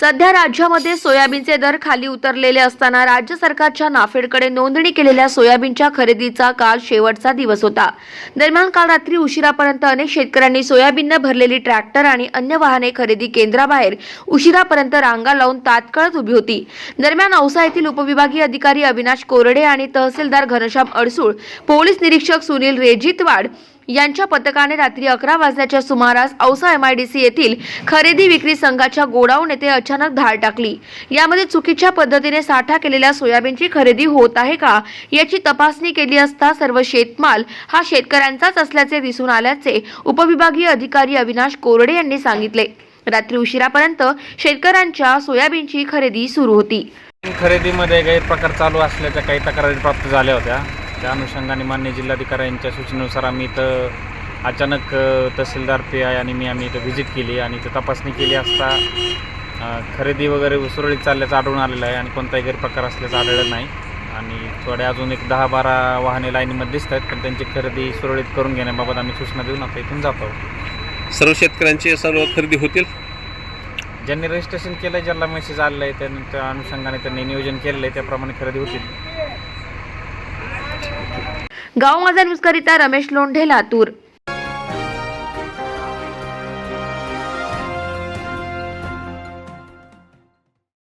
सध्या राज्यामध्ये सोयाबीनचे दर खाली उतरलेले असताना राज्य सरकारच्या नाफेडकडे नोंदणी केलेल्या सोयाबीनच्या खरेदीचा काल शेवटचा दिवस होता. दरम्यान काल रात्री उशिरापर्यंत अनेक शेतकऱ्यांनी सोयाबीननं भरलेली ट्रॅक्टर आणि अन्य वाहने खरेदी केंद्राबाहेर उशिरापर्यंत रांगा लावून तात्काळच उभी होती. दरम्यान औसा येथील उपविभागीय अधिकारी अविनाश कोरडे आणि तहसीलदार घनश्याम अडसूळ पोलीस निरीक्षक सुनील रेजितवाड यांच्या पथकाने रात्री अकरा वाजण्याच्या सुमारास औसा एमआयडीसी येथील खरेदी विक्री संघाच्या गोडाऊन येथे अचानक धाड टाकली. यामध्ये चुकीच्या पद्धतीने साठा केलेल्या सोयाबीनची खरेदी होत आहे का याची तपासणी केली असता सर्व शेतमाल हा शेतकऱ्यांचाच असल्याचे दिसून आल्याचे उपविभागीय अधिकारी अविनाश कोरडे यांनी सांगितले. रात्री उशिरापर्यंत शेतकऱ्यांच्या सोयाबीनची खरेदी सुरू होती. खरेदीमध्ये गैरप्रकार चालू असल्याच्या काही तक्रारी प्राप्त झाल्या होत्या. त्या अनुषंगाने मान्य जिल्हाधिकारी यांच्या सूचनेनुसार आम्ही इथं अचानक तहसीलदार पी आय आणि मी आम्ही इथं व्हिजिट केली आणि इथं तपासणी केली असता खरेदी वगैरे सुरळीत चालल्याचं आढळून आलेलं आहे आणि कोणताही गैरप्रकार असल्याचं आढळलं नाही. आणि थोडे अजून एक दहा बारा वाहने लाईनीमध्ये दिसत आहेत पण त्यांची खरेदी सुरळीत करून घेण्याबाबत आम्ही सूचना देऊन आता इथून जात. आहोत सर्व शेतकऱ्यांची सर्व खरेदी होतील? ज्यांनी रजिस्ट्रेशन केलं आहे ज्याला मेसेज आलेला आहे त्या अनुषंगाने त्यांनी नियोजन केलेलं आहे त्याप्रमाणे खरेदी होतील. गाव माझा न्यूजकरिता रमेश लोंढे लातूर.